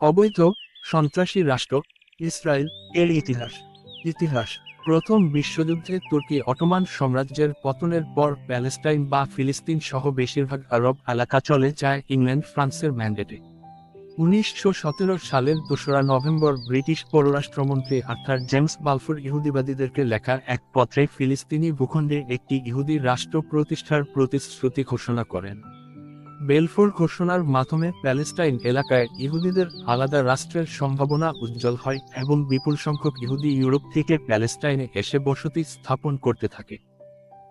অবৈধ সন্ত্রাসী রাষ্ট্র, ইসরায়েল এর ইতিহাস। ইতিহাস, প্রথম বিশ্বযুদ্ধে তুর্কি অটোমান সাম্রাজ্যের পতনের পর প্যালেস্টাইন বা ফিলিস্তিন সহ বেশিরভাগ আরব এলাকা চলে যায় ইংল্যান্ড, ফ্রান্সের ম্যান্ডেটে। উনিশশো সতেরো সালের দোসরা নভেম্বর ব্রিটিশ পররাষ্ট্রমন্ত্রী আর্থার জেমস বালফোর ইহুদিবাদীদেরকে লেখা এক পত্রে ফিলিস্তিনি ভূখণ্ডে একটি ইহুদি রাষ্ট্র প্রতিষ্ঠার প্রতিশ্রুতি ঘোষণা করেন। বেলফোর ঘোষণার মাধ্যমে প্যালেস্টাইন এলাকায় ইহুদিদের আলাদা রাষ্ট্রের সম্ভাবনা উজ্জ্বল হয় এবং বিপুল সংখ্যক ইহুদি ইউরোপ থেকে প্যালেস্টাইনে এসে বসতি স্থাপন করতে থাকে।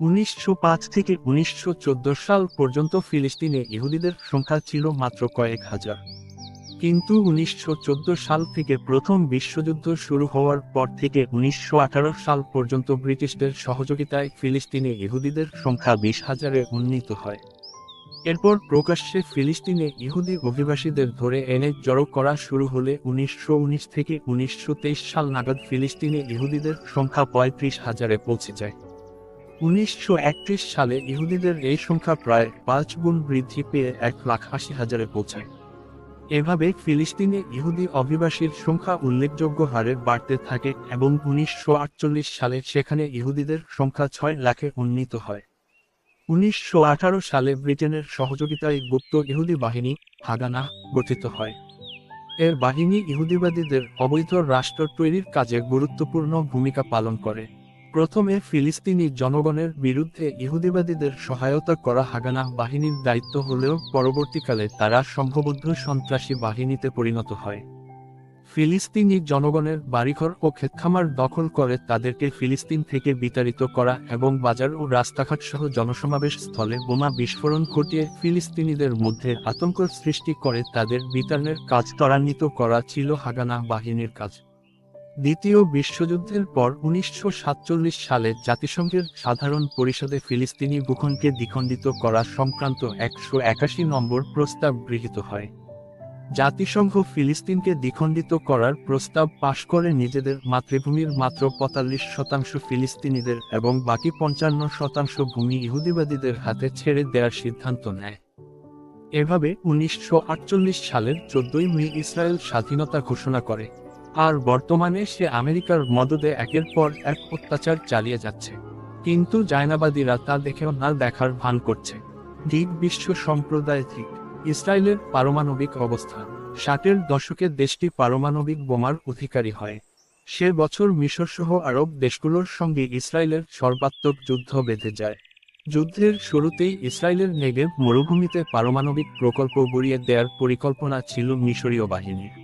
উনিশশো পাঁচ থেকে উনিশশো চোদ্দ সাল পর্যন্ত ফিলিস্তিনে ইহুদিদের সংখ্যা ছিল মাত্র কয়েক হাজার। কিন্তু উনিশশো চোদ্দ সাল থেকে প্রথম বিশ্বযুদ্ধ শুরু হওয়ার পর থেকে উনিশশো আঠারো সাল পর্যন্ত ব্রিটিশদের সহযোগিতায় ফিলিস্তিনে ইহুদিদের সংখ্যা বিশ হাজারে উন্নীত হয়। এরপর প্রকাশ্যে ফিলিস্তিনে ইহুদি অভিবাসীদের ধরে এনে জড়ো করা শুরু হলে উনিশশো উনিশ থেকে উনিশশো তেইশ সাল নাগাদ ফিলিস্তিনে ইহুদিদের সংখ্যা পঁয়ত্রিশ হাজারে পৌঁছে যায়। উনিশশো একত্রিশ সালে ইহুদিদের এই সংখ্যা প্রায় পাঁচ গুণ বৃদ্ধি পেয়ে এক লাখ আশি হাজারে পৌঁছায়। এভাবে ফিলিস্তিনে ইহুদি অভিবাসীর সংখ্যা উল্লেখযোগ্য হারে বাড়তে থাকে এবং উনিশশো আটচল্লিশ সালে সেখানে ইহুদিদের সংখ্যা ছয় লাখে উন্নীত হয়। উনিশশো আঠারো সালে ব্রিটেনের সহযোগিতায় গুপ্ত ইহুদি বাহিনী হাগানা গঠিত হয়। এর বাহিনী ইহুদিবাদীদের অবৈধ রাষ্ট্র তৈরির কাজে গুরুত্বপূর্ণ ভূমিকা পালন করে। প্রথমে ফিলিস্তিনি জনগণের বিরুদ্ধে ইহুদিবাদীদের সহায়তা করা হাগানা বাহিনীর দায়িত্ব হলেও পরবর্তীকালে তারা সংঘবদ্ধ সন্ত্রাসী বাহিনীতে পরিণত হয়। ফিলিস্তিনি জনগণের বাড়িঘর ও ক্ষেতখামার দখল করে তাদেরকে ফিলিস্তিন থেকে বিতাড়িত করা এবং বাজার ও রাস্তাঘাট সহ জনসমাবেশ স্থলে বোমা বিস্ফোরণ ঘটিয়ে ফিলিস্তিনিদের মধ্যে আতঙ্ক সৃষ্টি করে তাদের বিতাড়নের কাজ ত্বরান্বিত করা ছিল হাগানা বাহিনীর কাজ। দ্বিতীয় বিশ্বযুদ্ধের পর উনিশশো সাতচল্লিশ সালে জাতিসংঘের সাধারণ পরিষদে ফিলিস্তিনি ভূখণ্ডকে দ্বিখণ্ডিত করা সংক্রান্ত একশো একাশি নম্বর প্রস্তাব গৃহীত হয়। জাতিসংঘ ফিলিস্তিনকে দ্বিখণ্ডিত করার প্রস্তাব পাশ করে নিজেদের মাতৃভূমির মাত্র পঁয়তাল্লিশ শতাংশ ফিলিস্তিনিদের এবং বাকি পঞ্চান্ন শতাংশ ভূমি ইহুদিবাদীদের হাতে ছেড়ে দেওয়ার সিদ্ধান্ত নেয়। এভাবে উনিশশো আটচল্লিশ সালের চোদ্দই মে ইসরায়েল স্বাধীনতা ঘোষণা করে। আর বর্তমানে সে আমেরিকার মদদে একের পর এক অত্যাচার চালিয়ে যাচ্ছে। কিন্তু জায়নাবাদীরা তা দেখেও না দেখার ভান করছে। ঠিক বিশ্ব সম্প্রদায় ঠিক ইসরায়েলের পারমাণবিক অবস্থা। ষাটের দশকে দেশটি পারমাণবিক বোমার অধিকারী হয়। সে বছর মিশর সহ আরব দেশগুলোর সঙ্গে ইসরায়েলের সর্বাত্মক যুদ্ধ বেঁধে যায়। যুদ্ধের শুরুতেই ইসরায়েলের নেগেব মরুভূমিতে পারমাণবিক প্রকল্প গড়িয়ে দেওয়ার পরিকল্পনা ছিল মিশরীয় বাহিনীর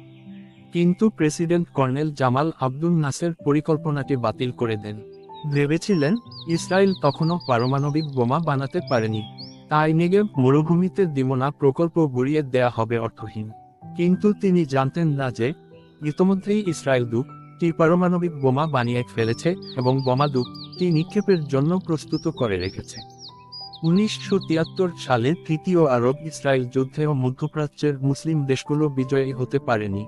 কিন্তু president colonel Jamal Abdul Nasser পরিকল্পনাটি বাতিল করে দেন। ভেবেছিলেন, ইসরায়েল তখনও পারমাণবিক বোমা বানাতে পারেনি। তাই নেগেব মরুভূমিতে দিমনা প্রকল্প গড়িয়ে দেয়া হবে অর্থহীন। কিন্তু তিনি জানতেন না যে, ইতোমধ্যেই ইসরায়েল দুটি পারমাণবিক বোমা বানিয়ে ফেলেছে এবং বোমা দুটি নিক্ষেপের জন্য প্রস্তুত করে রেখেছে। উনিশশো তিয়াত্তর সালে তৃতীয় আরব ইসরায়েল যুদ্ধেও মধ্যপ্রাচ্যের মুসলিম দেশগুলো বিজয়ী হতে পারেনি।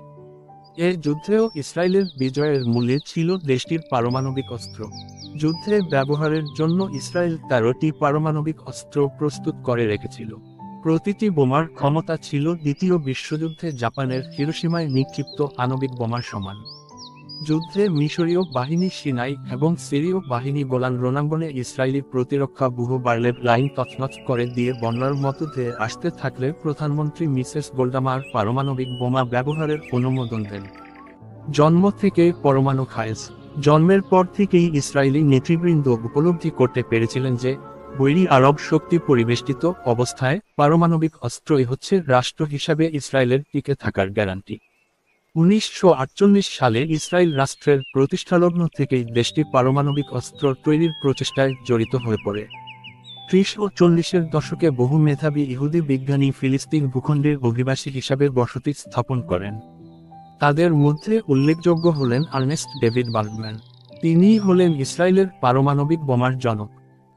এ যুদ্ধেও ইসরায়েলের বিজয়ের মূলে ছিল দেশটির পারমাণবিক অস্ত্র। যুদ্ধে ব্যবহারের জন্য ইসরায়েল তেরোটি পারমাণবিক অস্ত্র প্রস্তুত করে রেখেছিল। প্রতিটি বোমার ক্ষমতা ছিল দ্বিতীয় বিশ্বযুদ্ধে জাপানের হিরোসীমায় নিক্ষিপ্ত আণবিক বোমার সমান। যুদ্ধে মিশরীয় বাহিনী সিনাই এবং সিরীয় বাহিনী গোলান রণাঙ্গনে ইসরায়েলি প্রতিরক্ষা বহু বার্লের লাইন তছনছ করে দিয়ে বন্যার মতো ধেয়ে আসতে থাকলে প্রধানমন্ত্রী মিসেস গোল্ডামার পারমাণবিক বোমা ব্যবহারের অনুমোদন দেন। জন্ম থেকে পরমাণু খায়েস জন্মের পর থেকেই ইসরায়েলি নেতৃবৃন্দ উপলব্ধি করতে পেরেছিলেন যে, বৈরী আরব শক্তি পরিবেষ্টিত অবস্থায় পারমাণবিক অস্ত্রই হচ্ছে রাষ্ট্র হিসাবে ইসরায়েলের টিকে থাকার গ্যারান্টি। উনিশশো আটচল্লিশ সালে ইসরায়েল রাষ্ট্রের প্রতিষ্ঠালগ্ন থেকেই দেশটি পারমাণবিক অস্ত্র তৈরির প্রচেষ্টায় জড়িত হয়ে পড়ে। ত্রিশ ও চল্লিশের দশকে বহু মেধাবী ইহুদি বিজ্ঞানী ফিলিস্তিন ভূখণ্ডের অভিবাসী হিসাবে বসতি স্থাপন করেন। তাদের মধ্যে উল্লেখযোগ্য হলেন আর্নেস্ট ডেভিড বার্গম্যান। তিনি হলেন ইসরায়েলের পারমাণবিক বোমার জনক।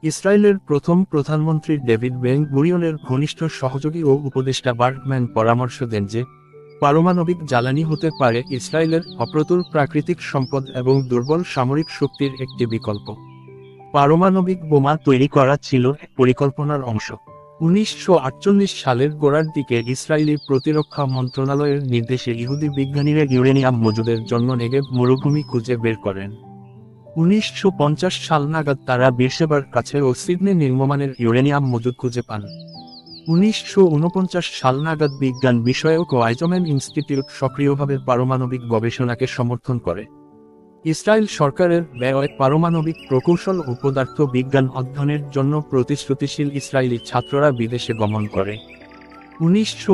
ইসরায়েলের প্রথম প্রধানমন্ত্রী ডেভিড বেন গুরিয়নের ঘনিষ্ঠ সহযোগী ও উপদেষ্টা বার্গম্যান পরামর্শ দেন যে, পারমাণবিক জ্বালানি হতে পারে ইসরায়েলের অপ্রতুল প্রাকৃতিক সম্পদ এবং দুর্বল সামরিক শক্তির একটি বিকল্প। পারমাণবিক বোমা তৈরি করা ছিল পরিকল্পনার অংশ। উনিশশো আটচল্লিশ সালের গোড়ার দিকে ইসরায়েলি প্রতিরক্ষা মন্ত্রণালয়ের নির্দেশে ইহুদি বিজ্ঞানীরা ইউরেনিয়াম মজুদের জন্য নেগেব মরুভূমি খুঁজে বের করেন। উনিশশো পঞ্চাশ সাল নাগাদ তারা বিরসেবার কাছে ও সিডনি নির্মমানের ইউরেনিয়াম মজুদ খুঁজে পান। উনিশশো উনপঞ্চাশ সাল নাগাদ বিজ্ঞান বিষয়ক ও আইজম্যান ইনস্টিটিউট সক্রিয়ভাবে পারমাণবিক গবেষণাকে সমর্থন করে। ইসরায়েল সরকারের ব্যয় পারমাণবিক প্রকৌশল ও পদার্থ বিজ্ঞান অধ্যয়নের জন্য প্রতিশ্রুতিশীল ইসরায়েলি ছাত্ররা বিদেশে গমন করে। উনিশশো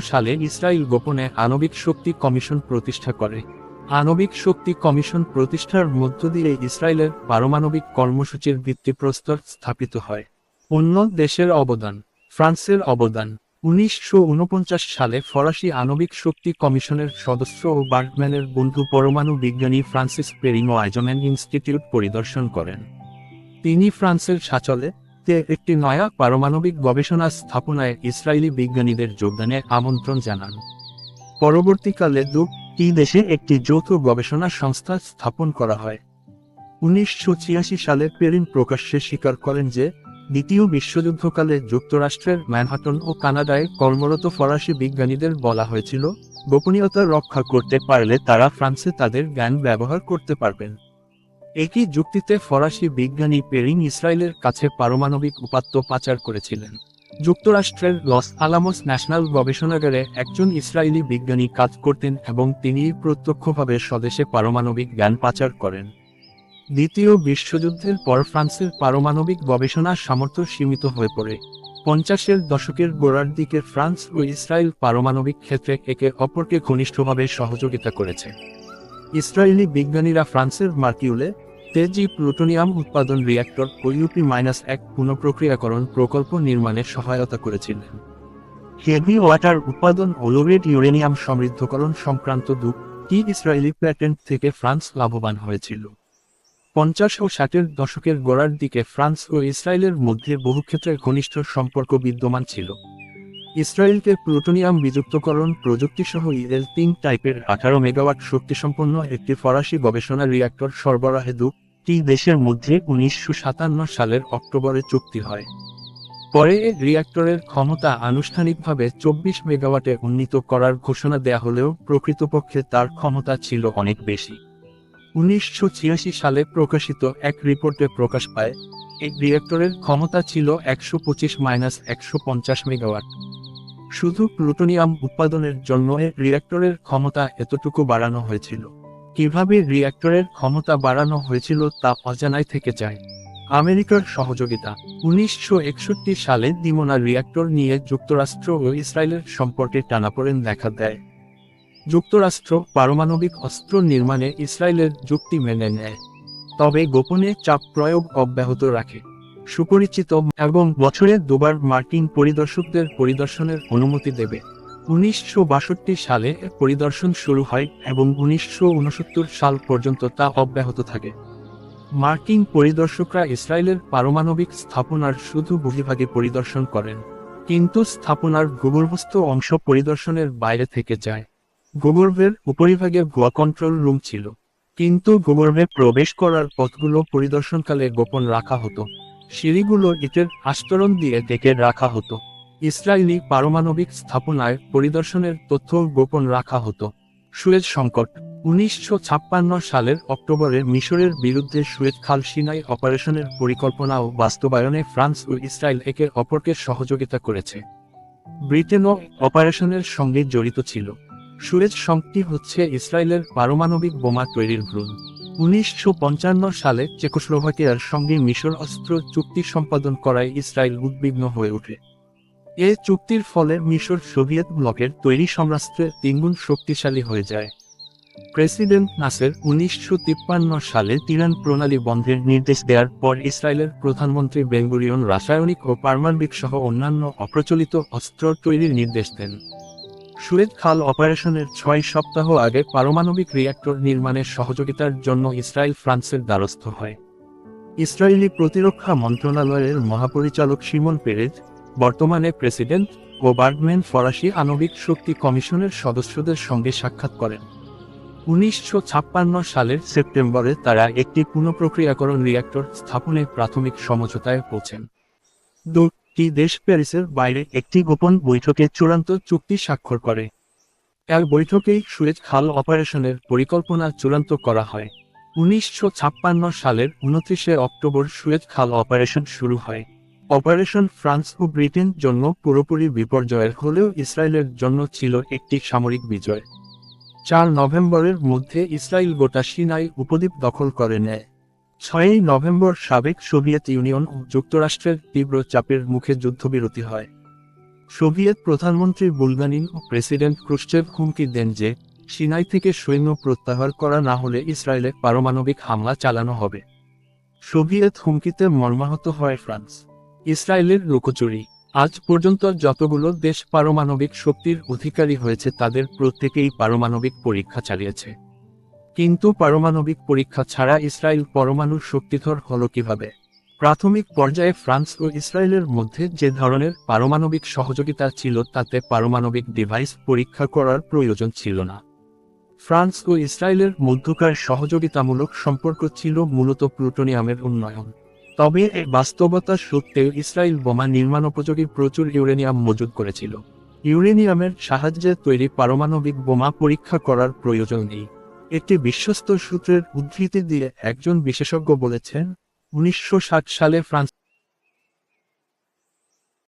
সালে ইসরায়েল গোপনে আণবিক শক্তি কমিশন প্রতিষ্ঠা করে। আণবিক শক্তি কমিশন প্রতিষ্ঠার মধ্য দিয়ে ইসরায়েলের পারমাণবিক কর্মসূচির ভিত্তিপ্রস্তর স্থাপিত হয়। অন্য দেশের অবদান, ফ্রান্সের অবদান উনিশশো উনপঞ্চাশ সালে ফরাসি আণবিক শক্তি কমিশনের সদস্য ও বার্গম্যানের বন্ধু পরমাণু বিজ্ঞানী ফ্রান্সিস পেরিং ও আইজম্যান ইনস্টিটিউট পরিদর্শন করেন। তিনি ফ্রান্সের সাচলে তে একটি নয়া পারমাণবিক গবেষণা স্থাপনায় ইসরায়েলি বিজ্ঞানীদের যোগদানে আমন্ত্রণ জানান। পরবর্তীকালে দুটি দেশে একটি যৌথ গবেষণা সংস্থা স্থাপন করা হয়। উনিশশো ছিয়াশি সালে পেরিন প্রকাশ্যে স্বীকার করেন যে দ্বিতীয় বিশ্বযুদ্ধকালে যুক্তরাষ্ট্রের ম্যানহাটন ও কানাডায় কর্মরত ফরাসি বিজ্ঞানীদের বলা হয়েছিল, গোপনীয়তা রক্ষা করতে পারলে তারা ফ্রান্সে তাদের জ্ঞান ব্যবহার করতে পারবেন। একই যুক্তিতে ফরাসি বিজ্ঞানী পেরিং ইসরায়েলের কাছে পারমাণবিক উপাত্ত পাচার করেছিলেন। যুক্তরাষ্ট্রের লস আলামস ন্যাশনাল গবেষণাগারে একজন ইসরায়েলি বিজ্ঞানী কাজ করতেন এবং তিনি প্রত্যক্ষভাবে স্বদেশে পারমাণবিক জ্ঞান পাচার করেন। দ্বিতীয় বিশ্বযুদ্ধের পর ফ্রান্সের পারমাণবিক গবেষণার সামর্থ্য সীমিত হয়ে পড়ে। পঞ্চাশের দশকের গোড়ার দিকে ফ্রান্স ও ইসরায়েল পারমাণবিক ক্ষেত্রে একে অপরকে ঘনিষ্ঠভাবে সহযোগিতা করেছে। ইসরায়েলি বিজ্ঞানীরা ফ্রান্সের মার্কিউলে তেজি প্লুটোনিয়াম উৎপাদন রিয়্যাক্টর ও ইউপি মাইনাস এক পুনঃপ্রক্রিয়াকরণ প্রকল্প নির্মাণে সহায়তা করেছিলেন। হেভি ওয়াটার উৎপাদন ও লোরেড ইউরেনিয়াম সমৃদ্ধকরণ সংক্রান্ত দুটি ইসরায়েলি প্যাটেন্ট থেকে ফ্রান্স লাভবান হয়েছিল। পঞ্চাশ ও ষাটের দশকের গোড়ার দিকে ফ্রান্স ও ইসরায়েলের মধ্যে বহু ক্ষেত্রে ঘনিষ্ঠ সম্পর্ক বিদ্যমান ছিল। ইসরায়েলকে প্লুটোনিয়াম বিযুক্তকরণ প্রযুক্তিসহ ইএল তিন টাইপের আঠারো মেগাওয়াট শক্তিসম্পন্ন একটি ফরাসি গবেষণা রিয়াক্টর সরবরাহে দুটি দেশের মধ্যে উনিশশো সাতান্ন সালের অক্টোবরে চুক্তি হয়। পরে এ রিয়্যাক্টরের ক্ষমতা আনুষ্ঠানিকভাবে চব্বিশ মেগাওয়াটে উন্নীত করার ঘোষণা দেয়া হলেও প্রকৃতপক্ষে তার ক্ষমতা ছিল অনেক বেশি। উনিশশো ছিয়াশি সালে প্রকাশিত এক রিপোর্টে প্রকাশ পায়, এই রিয়েক্টরের ক্ষমতা ছিল একশো পঁচিশ মাইনাস একশো পঞ্চাশ মেগাওয়াট। শুধু প্লুটোনিয়াম উৎপাদনের জন্য রিয়েক্টরের ক্ষমতা এতটুকু বাড়ানো হয়েছিল। কীভাবে রিয়েক্টরের ক্ষমতা বাড়ানো হয়েছিল তা অজানায় থেকে যায়। আমেরিকার সহযোগিতা। উনিশশো একষট্টি সালে দিমোনা রিয়েক্টর নিয়ে যুক্তরাষ্ট্র ও ইসরায়েলের সম্পর্কে টানাপোড়েন দেখা দেয়। যুক্তরাষ্ট্র পারমাণবিক অস্ত্র নির্মাণে ইসরায়েলের যুক্তি মেনে নেয়। তবে গোপনে চাপ প্রয়োগ অব্যাহত রাখে। সুপরিচিত এবং বছরে দুবার মার্কিন পরিদর্শকদের পরিদর্শনের অনুমতি দেবে। উনিশশো বাষট্টি সালে পরিদর্শন শুরু হয় এবং উনিশশো উনসত্তর সাল পর্যন্ত তা অব্যাহত থাকে। মার্কিন পরিদর্শকরা ইসরায়েলের পারমাণবিক স্থাপনার শুধু বহিভাগে পরিদর্শন করেন, কিন্তু স্থাপনার ভূগর্ভস্থ অংশ পরিদর্শনের বাইরে থেকে যায়। ভূগর্ভের উপরিভাগে ভুয়া কন্ট্রোল রুম ছিল। কিন্তু ভূগর্ভে প্রবেশ করার পথগুলো পরিদর্শনকালে গোপন রাখা হতো। সিঁড়িগুলো ইটের আস্তরণ দিয়ে ডেকে রাখা হতো। ইসরায়েলি পারমাণবিক স্থাপনায় পরিদর্শনের তথ্য গোপন রাখা হতো। সুয়েজ সংকট, উনিশশো ছাপ্পান্ন সালের অক্টোবরে মিশরের বিরুদ্ধে সুয়েজ খাল সিনাই অপারেশনের পরিকল্পনা ও বাস্তবায়নে ফ্রান্স ও ইসরায়েল একে অপরকে সহযোগিতা করেছে। ব্রিটেনও অপারেশনের সঙ্গে জড়িত ছিল। সুয়েজ সংটি হচ্ছে ইসরায়েলের পারমাণবিক বোমা তৈরির ভ্রূণ। উনিশশো সালে চেকোস্লোভাকিয়ার সঙ্গে মিশর অস্ত্র চুক্তি সম্পাদন করায় ইসরায়েল উদ্বিগ্ন হয়ে ওঠে। এ চুক্তির ফলে মিশর সোভিয়েত ব্লকের তৈরি সমরাস্ত্রে তিনগুণ শক্তিশালী হয়ে যায়। প্রেসিডেন্ট নাসের উনিশশো তিপ্পান্ন সালে তিরান প্রণালী বন্ধের নির্দেশ দেওয়ার পর ইসরায়েলের প্রধানমন্ত্রী বেঙ্গুরিয়ন রাসায়নিক ও পারমাণবিক সহ অন্যান্য অপ্রচলিত অস্ত্র তৈরির নির্দেশ দেন। সুয়েজ খাল অপারেশনের ছয় সপ্তাহ আগে পারমাণবিক রিয়্যাক্টর নির্মাণের সহযোগিতার জন্য ইসরায়েল ফ্রান্সের দ্বারস্থ হয়। ইসরায়েলি প্রতিরক্ষা মন্ত্রণালয়ের মহাপরিচালক সিমন পেরেজ, বর্তমানে প্রেসিডেন্ট ও বার্গম্যান ফরাসি আণবিক শক্তি কমিশনের সদস্যদের সঙ্গে সাক্ষাৎ করেন। উনিশশো ছাপ্পান্ন সালের সেপ্টেম্বরে তারা একটি পুনঃপ্রক্রিয়াকরণ রিয়্যাক্টর স্থাপনে প্রাথমিক সমঝোতায় পৌঁছেন। একটি দেশ প্যারিসের বাইরে একটি গোপন বৈঠকে চূড়ান্ত চুক্তি স্বাক্ষর করে। এক বৈঠকেই সুয়েজ খাল অপারেশনের পরিকল্পনা চূড়ান্ত করা হয়। উনিশশো ছাপ্পান্ন সালের উনত্রিশে অক্টোবর সুয়েজ খাল অপারেশন শুরু হয়। অপারেশন ফ্রান্স ও ব্রিটেন জন্য পুরোপুরি বিপর্যয়ের হলেও ইসরায়েলের জন্য ছিল একটি সামরিক বিজয়। চার নভেম্বরের মধ্যে ইসরায়েল গোটা সিনাই উপদ্বীপ দখল করে নেয়। ছয়ই নভেম্বর সাবেক সোভিয়েত ইউনিয়ন ও যুক্তরাষ্ট্রের তীব্র চাপের মুখে যুদ্ধবিরতি হয়। সোভিয়েত প্রধানমন্ত্রী বুলগানিন ও প্রেসিডেন্ট ক্রুশ্চেভ হুমকি দেন যে, সিনাই থেকে সৈন্য প্রত্যাহার করা না হলে ইসরায়েলে পারমাণবিক হামলা চালানো হবে। সোভিয়েত হুমকিতে মর্মাহত হয় ফ্রান্স। ইসরায়েলের লুকোচুরি। আজ পর্যন্ত যতগুলো দেশ পারমাণবিক শক্তির অধিকারী হয়েছে তাদের প্রত্যেকেই পারমাণবিক পরীক্ষা চালিয়েছে। কিন্তু পারমাণবিক পরীক্ষা ছাড়া ইসরায়েল পরমাণু শক্তিধর হল কীভাবে? প্রাথমিক পর্যায়ে ফ্রান্স ও ইসরায়েলের মধ্যে যে ধরনের পারমাণবিক সহযোগিতা ছিল তাতে পারমাণবিক ডিভাইস পরীক্ষা করার প্রয়োজন ছিল না। ফ্রান্স ও ইসরায়েলের মধ্যকার সহযোগিতামূলক সম্পর্ক ছিল মূলত প্লুটোনিয়ামের উন্নয়ন। তবে এই বাস্তবতা সত্ত্বেও ইসরায়েল বোমা নির্মাণোপযোগী প্রচুর ইউরেনিয়াম মজুদ করেছিল। ইউরেনিয়ামের সাহায্যে তৈরি পারমাণবিক বোমা পরীক্ষা করার প্রয়োজন নেই। একটি বিশ্বস্ত সূত্রের উদ্ধৃতি দিয়ে একজন বিশেষজ্ঞ বলেছেন উনিশশো ষাট সালে ফ্রান্স